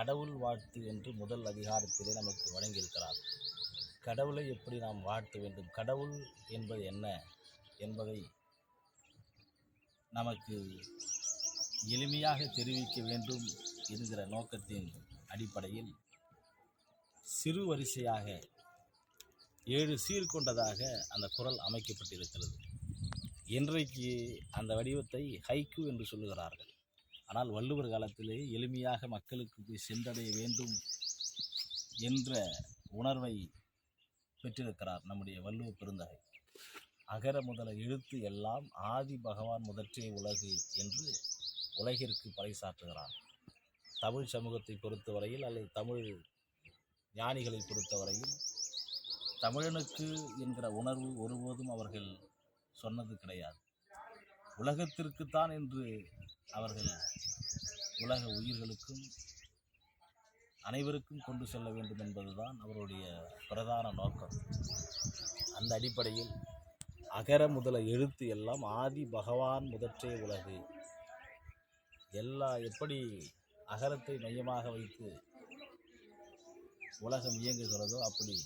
கடவுள் வாழ்த்து என்று முதல் அதிகாரத்திலே நமக்கு வழங்கியிருக்கிறார். கடவுளை எப்படி நாம் வாழ்த்த வேண்டும்? கடவுள் என்பது என்ன என்பதை நமக்கு எளிமையாக தெரிவிக்க வேண்டும் என்கிற நோக்கத்தின் அடிப்படையில் சிறு வரிசையாக ஏழு சீர் கொண்டதாக அந்த குரல் அமைக்கப்பட்டிருக்கிறது. இன்றைக்கு அந்த வடிவத்தை ஹைக்கு என்று சொல்லுகிறார்கள். ஆனால் வள்ளுவர் காலத்திலே எளிமையாக மக்களுக்கு போய் சென்றடைய வேண்டும் என்ற உணர்வை பெற்றிருக்கிறார் நம்முடைய வள்ளுவ பெருந்தகை. அகர முதல எழுத்து எல்லாம் ஆதி பகவான் முதற்றே உலகு என்று உலகிற்கு பறைசாற்றுகிறார். தமிழ் சமூகத்தை பொறுத்தவரையில் அல்லது தமிழ் ஞானிகளை பொறுத்தவரையில் தமிழனுக்கு என்கிற உணர்வு ஒருபோதும் அவர்கள் சொன்னது கிடையாது. உலகத்திற்குத்தான் என்று அவர்கள் உலக உயிர்களுக்கும் அனைவருக்கும் கொண்டு செல்ல வேண்டும் என்பதுதான் அவருடைய பிரதான நோக்கம். அந்த அடிப்படையில் அகர முதல எழுத்து எல்லாம் ஆதி பகவான் முதற்றே உலகு. எல்லா எப்படி அகரத்தை மையமாக வைத்து உலகம் இயங்குகிறதோ அப்படி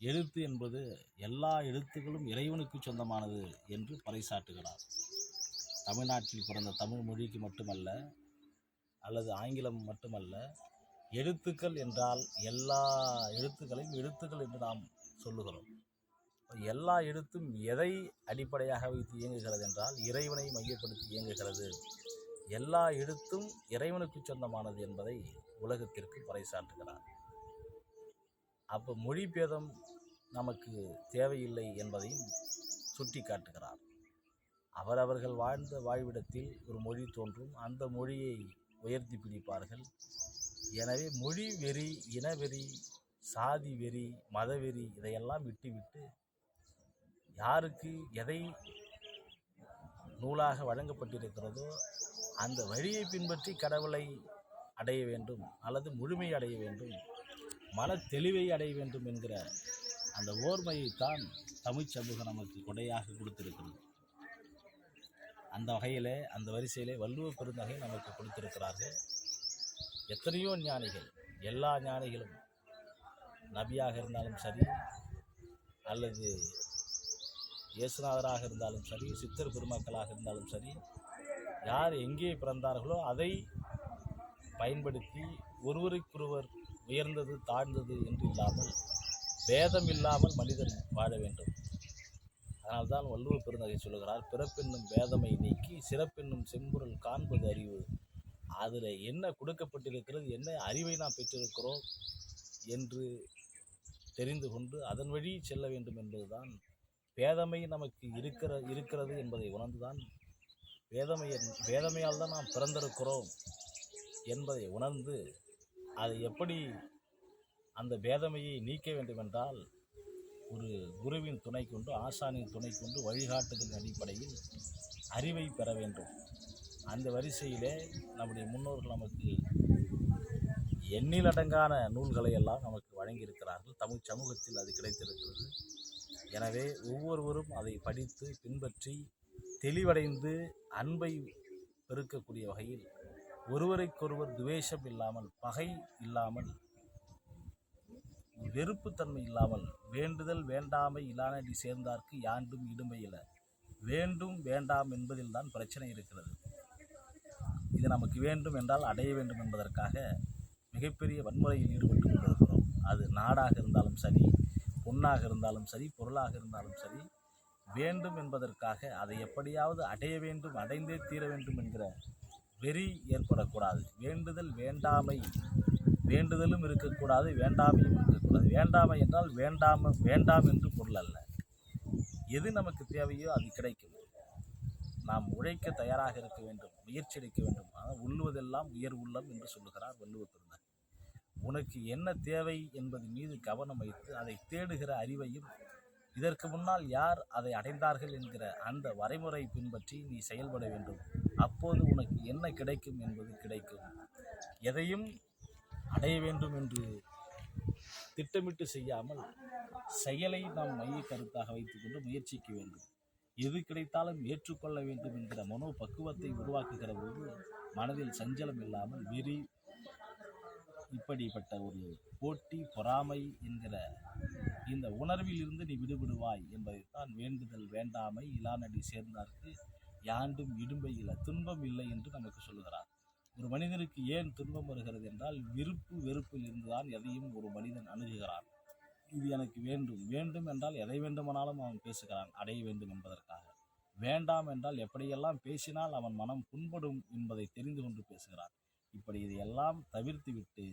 எழுத்து என்பது எல்லா எழுத்துக்களும் இறைவனுக்கு சொந்தமானது என்று பறைசாட்டுகிறார் தமிழ்நாட்டில் பிறந்த தமிழ் மொழிக்கு மட்டுமல்ல அல்லது ஆங்கிலம் மட்டுமல்ல எழுத்துக்கள் என்றால் எல்லா எழுத்துக்களையும் எழுத்துக்கள் என்று நாம் சொல்லுகிறோம். எல்லா எழுத்தும் எதை அடிப்படையாக வைத்து இயங்குகிறது என்றால் இறைவனை மையப்படுத்தி இயங்குகிறது. எல்லா எழுத்தும் இறைவனுக்கு சொந்தமானது என்பதை உலகத்திற்கு பறைசாற்றுகிறார். அப்போ மொழி பேதம் நமக்கு தேவையில்லை என்பதையும் சுட்டி காட்டுகிறார் அவரவர்கள் வாழ்ந்த வாழ்விடத்தில் ஒரு மொழி தோன்றும். அந்த மொழியை உயர்த்தி பிடிப்பார்கள். எனவே மொழி வெறி இனவெறி சாதி வெறி மதவெறி இதையெல்லாம் விட்டுவிட்டு யாருக்கு எதை நூலாக வழங்கப்பட்டிருக்கிறதோ அந்த வழியை பின்பற்றி கடவுளை அடைய வேண்டும் அல்லது முழுமை அடைய வேண்டும் மன தெளிவை அடைய வேண்டும் என்கிற அந்த ஓர்மையைத்தான் தமிழ் சமூகம் நமக்கு கொடையாக கொடுத்திருக்கிறது. அந்த வகையில் அந்த வரிசையிலே வள்ளுவ பெருந்தகை நமக்கு கொடுத்திருக்கிறார்கள். எத்தனையோ ஞானிகள் எல்லா ஞானிகளும் நபியாக இருந்தாலும் சரி அல்லது இயேசுநாதராக இருந்தாலும் சரி சித்தர் பெருமக்களாக இருந்தாலும் சரி யார் எங்கே பிறந்தார்களோ அதை பயன்படுத்தி ஒருவருக்கொருவர் உயர்ந்தது தாழ்ந்தது என்று இல்லாமல் பேதம் இல்லாமல் மனிதன் வாழ வேண்டும். அதனால்தான் வள்ளுவர் பெருந்தகை சொல்லுகிறார் பிறப்பென்னும் வேதமை நீக்கி சிறப்பென்னும் செம்பொருள் காண்பது அறிவு. அதில் என்ன கொடுக்கப்பட்டிருக்கிறது என்ன அறிவை நாம் பெற்றிருக்கிறோம் என்று தெரிந்து கொண்டு அதன் வழி செல்ல வேண்டும் என்பதுதான். பேதமை நமக்கு இருக்கிற இருக்கிறது என்பதை உணர்ந்துதான் வேதமை வேதமையால் தான் நாம் பிறந்திருக்கிறோம் என்பதை உணர்ந்து அதை எப்படி அந்த பேதமையை நீக்க வேண்டுமென்றால் ஒரு குருவின் துணை கொண்டு ஆசானின் துணை கொண்டு வழிகாட்டுதலின் அடிப்படையில் அறிவை பெற வேண்டும். அந்த வரிசையிலே நம்முடைய முன்னோர்கள் நமக்கு எண்ணிலடங்கான நூல்களை எல்லாம் நமக்கு வழங்கியிருக்கிறார்கள். தமிழ் சமூகத்தில் அது கிடைத்திருக்கிறது. எனவே ஒவ்வொருவரும் அதை படித்து பின்பற்றி தெளிவடைந்து அன்பை பெருக்கக்கூடிய வகையில் ஒருவருக்கொருவர் துவேஷம் இல்லாமல் பகை இல்லாமல் வெறுப்புத்தன்மை இல்லாமல் வேண்டுதல் வேண்டாமை இலானடி சேர்ந்தார்க்கு யாண்டும் இடுமையில வேண்டும் வேண்டாம் என்பதில் தான் பிரச்சனை இருக்கிறது. இது நமக்கு வேண்டும் என்றால் அடைய வேண்டும் என்பதற்காக மிகப்பெரிய வன்முறையில் ஈடுபட்டு கொண்டிருக்கிறோம். அது நாடாக இருந்தாலும் சரி பொன்னாக இருந்தாலும் சரி பொருளாக இருந்தாலும் சரி வேண்டும் என்பதற்காக அதை எப்படியாவது அடைய வேண்டும் அடைந்தே தீர வேண்டும் என்கிற வெறி ஏற்படக்கூடாது. வேண்டுதல் வேண்டாமை வேண்டுதலும் இருக்கக்கூடாது வேண்டாமையும் இருக்கக்கூடாது. வேண்டாமை என்றால் வேண்டாம வேண்டாம் என்று பொருள் அல்ல. எது நமக்கு தேவையோ அது கிடைக்கும். நாம் உழைக்க தயாராக இருக்க வேண்டும் முயற்சி எடுக்க வேண்டும். ஆனால் உள்ளுவதெல்லாம் உயர் உள்ளம் என்று சொல்லுகிறார் வள்ளுவ உனக்கு என்ன தேவை என்பது மீது கவனம் வைத்து அதை தேடுகிற அறிவையும் இதற்கு முன்னால் யார் அதை அடைந்தார்கள் என்கிற அந்த வரைமுறை பின்பற்றி நீ செயல்பட வேண்டும். அப்போது உனக்கு என்ன கிடைக்கும் என்பது கிடைக்கும். எதையும் அடைய வேண்டும் என்று திட்டமிட்டு செய்யாமல் செயலை நாம் மைய கருத்தாக வைத்துக்கொண்டு முயற்சிக்க வேண்டும். எது கிடைத்தாலும் ஏற்றுக்கொள்ள வேண்டும் என்கிற மனோ பக்குவத்தை உருவாக்குகிற போது மனதில் சஞ்சலம் இல்லாமல் வெறி இப்படிப்பட்ட ஒரு போட்டி பொறாமை என்கிற இந்த உணர்வில் இருந்து நீ விடுபடுவாய் என்பதைத்தான் வேண்டுதல் வேண்டாமை இலானடி சேர்ந்தார்க்கு யாண்டும் இடும்பை இல்லை துன்பம் இல்லை என்று நமக்கு சொல்லுகிறார். ஒரு மனிதனுக்கு ஏன் துன்பம் வருகிறது என்றால் விருப்பு வெறுப்பில் இருந்துதான் எதையும் ஒரு மனிதன் அணுகுகிறான். இது எனக்கு வேண்டும். வேண்டும் என்றால் எதை வேண்டுமானாலும் அவன் பேசுகிறான். அடைய வேண்டும் என்பதற்காக. வேண்டாம் என்றால் எப்படியெல்லாம் பேசினால் அவன் மனம் புண்படும் என்பதை தெரிந்து கொண்டு பேசுகிறான். இப்படி இதையெல்லாம் தவிர்த்துவிட்டு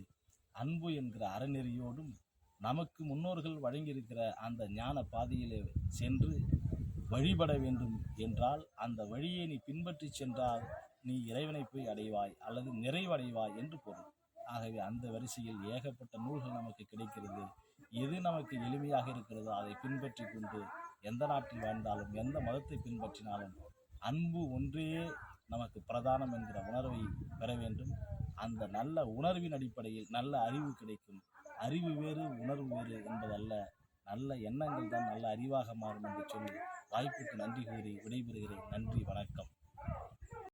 அன்பு என்கிற அறநெறியோடும் நமக்கு முன்னோர்கள் வழங்கியிருக்கிற அந்த ஞான பாதையிலே சென்று வழிபட வேண்டும் என்றால் அந்த வழியை நீ பின்பற்றி சென்றால் நீ இறைவனை போய் அடைவாய் அல்லது நிறைவடைவாய் என்று பொருள். ஆகவே அந்த வரிசையில் ஏகப்பட்ட நூல்கள் நமக்கு கிடைக்கிறது. எது நமக்கு எளிமையாக இருக்கிறதோ அதை பின்பற்றி கொண்டு எந்த நாட்டில் வாழ்ந்தாலும் எந்த மதத்தை பின்பற்றினாலும் அன்பு ஒன்றே நமக்கு பிரதானம் என்கிற உணர்வை பெற வேண்டும். அந்த நல்ல உணர்வின் அடிப்படையில் நல்ல அறிவு கிடைக்கும். அறிவு வேறு உணர்வு வேறு என்பதல்ல. நல்ல எண்ணங்கள் தான் நல்ல அறிவாக மாறும் என்று சொல்லி வாய்ப்புக்கு நன்றி கூறி விடைபெறுகிறேன். நன்றி வணக்கம்.